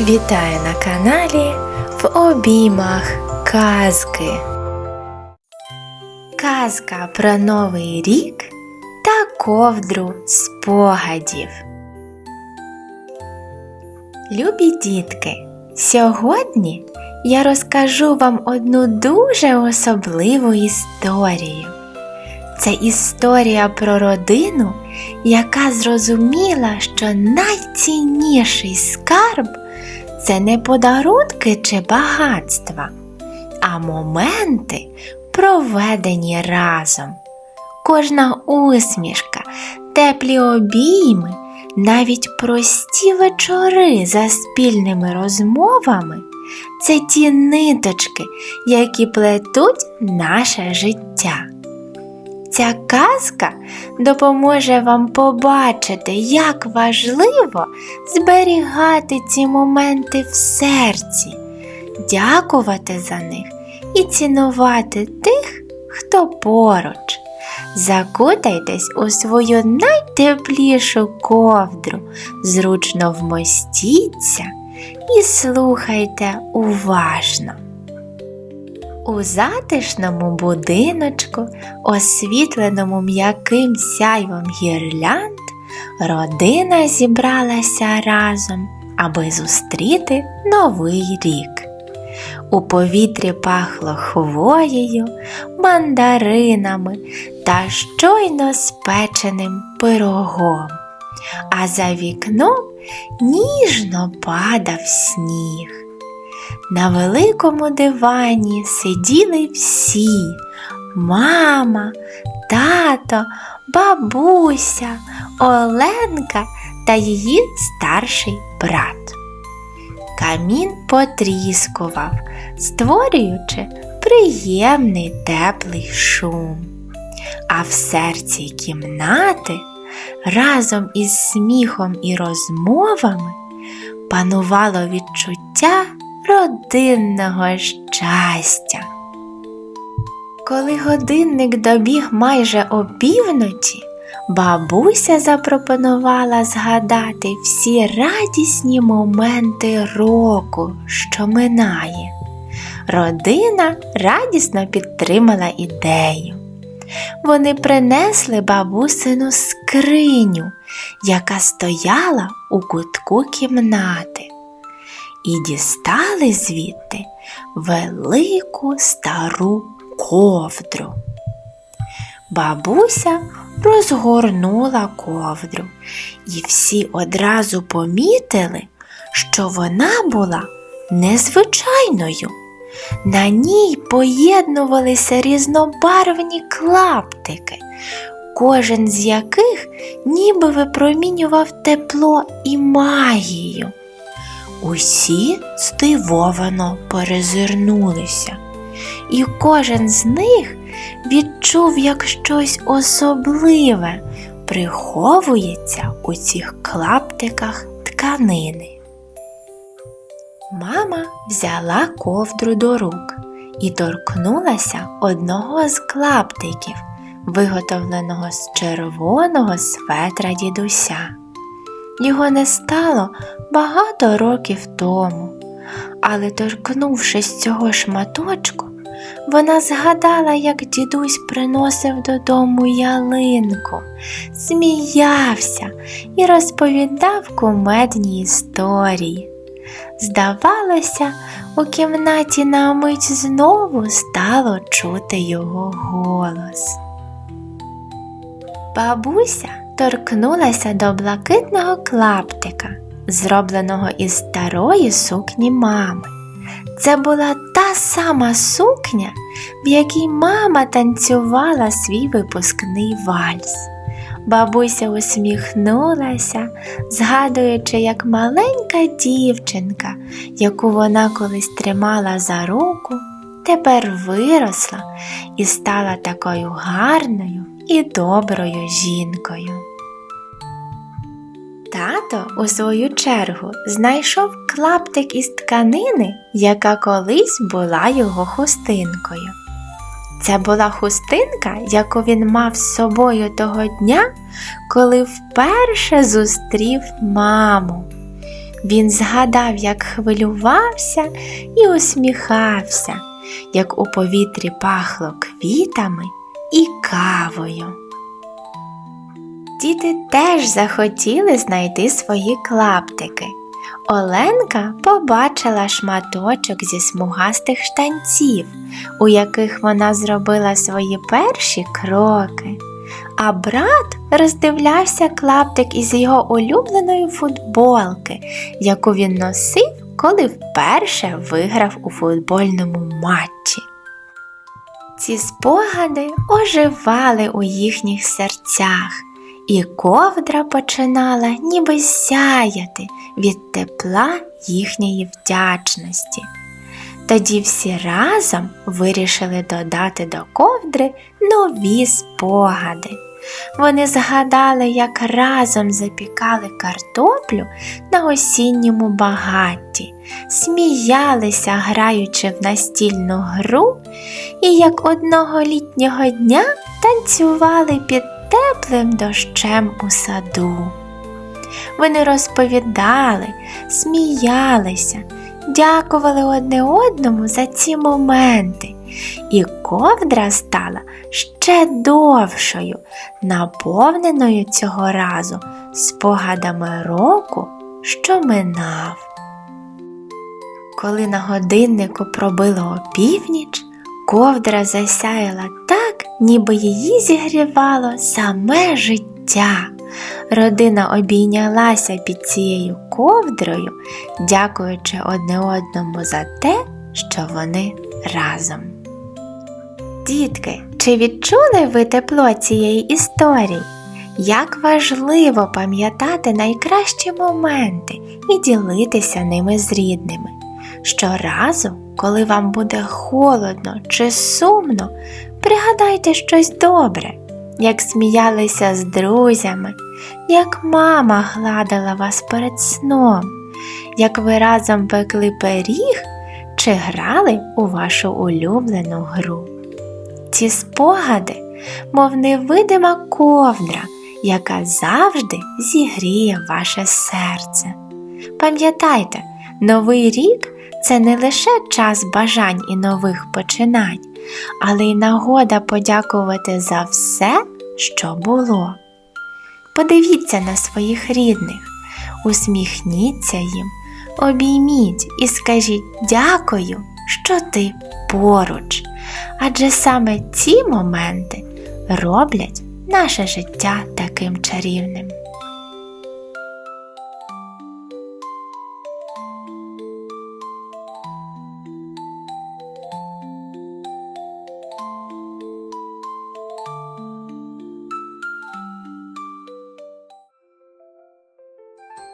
Вітаю на каналі в обіймах казки. Казка про Новий рік та ковдру спогадів. Любі дітки, сьогодні я розкажу вам одну дуже особливу історію. Це історія про родину, яка зрозуміла, що найцінніший скарб це не подарунки чи багатства, а моменти, проведені разом. Кожна усмішка, теплі обійми, навіть прості вечори за спільними розмовами це ті ниточки, які плетуть наше життя. Ця казка допоможе вам побачити, як важливо зберігати ці моменти в серці, дякувати за них і цінувати тих, хто поруч. Закутайтесь у свою найтеплішу ковдру, зручно вмостіться і слухайте уважно. У затишному будиночку, освітленому м'яким сяйвом гірлянд, родина зібралася разом, аби зустріти новий рік. У повітрі пахло хвоєю, мандаринами та щойно спеченим пирогом, а за вікном ніжно падав сніг. На великому дивані сиділи всі мама, тато, бабуся, Оленка та її старший брат. Камін потріскував, створюючи приємний теплий шум. А в серці кімнати разом із сміхом і розмовами панувало відчуття родинного щастя. Коли годинник добіг майже опівночі, бабуся запропонувала згадати всі радісні моменти року, що минає. Родина радісно підтримала ідею. Вони принесли бабусину скриню, яка стояла у кутку кімнати і дістали звідти велику стару ковдру. Бабуся розгорнула ковдру, і всі одразу помітили, що вона була незвичайною. На ній поєднувалися різнобарвні клаптики, кожен з яких ніби випромінював тепло і магію. Усі здивовано перезирнулися, і кожен з них відчув, як щось особливе приховується у цих клаптиках тканини. Мама взяла ковдру до рук і торкнулася одного з клаптиків, виготовленого з червоного светра дідуся. Його не стало багато років тому, але торкнувшись цього шматочку, вона згадала, як дідусь приносив додому ялинку, сміявся і розповідав кумедні історії. Здавалося, у кімнаті на мить знову стало чути його голос. Бабуся торкнулася до блакитного клаптика, зробленого із старої сукні мами. Це була та сама сукня, в якій мама танцювала свій випускний вальс. Бабуся усміхнулася, згадуючи, як маленька дівчинка, яку вона колись тримала за руку, тепер виросла і стала такою гарною і доброю жінкою. Тато, у свою чергу, знайшов клаптик із тканини, яка колись була його хустинкою. Це була хустинка, яку він мав з собою того дня, коли вперше зустрів маму. Він згадав, як хвилювався і усміхався, як у повітрі пахло квітами і кавою. Діти теж захотіли знайти свої клаптики. Оленка побачила шматочок зі смугастих штанців, у яких вона зробила свої перші кроки. А брат роздивлявся клаптик із його улюбленої футболки, яку він носив, коли вперше виграв у футбольному матчі. Ці спогади оживали у їхніх серцях, і ковдра починала ніби сяяти від тепла їхньої вдячності. Тоді всі разом вирішили додати до ковдри нові спогади. Вони згадали, як разом запікали картоплю на осінньому багатті, сміялися, граючи в настільну гру, і як одного літнього дня танцювали під теплим дощем у саду. Вони розповідали, сміялися, дякували одне одному за ці моменти, і ковдра стала ще довшою, наповненою цього разу спогадами року, що минав. Коли на годиннику пробило опівніч, ковдра засяяла так, ніби її зігрівало саме життя. Родина обійнялася під цією ковдрою, дякуючи одне одному за те, що вони разом. Дітки, чи відчули ви тепло цієї історії? Як важливо пам'ятати найкращі моменти і ділитися ними з рідними. Щоразу, коли вам буде холодно чи сумно, пригадайте щось добре, як сміялися з друзями, як мама гладила вас перед сном, як ви разом пекли пиріг чи грали у вашу улюблену гру. Ці спогади, мов невидима ковдра, яка завжди зігріє ваше серце. Пам'ятайте, новий рік це не лише час бажань і нових починань, але й нагода подякувати за все, що було. Подивіться на своїх рідних, усміхніться їм, обійміть і скажіть дякую, що ти поруч. Адже саме ці моменти роблять наше життя таким чарівним.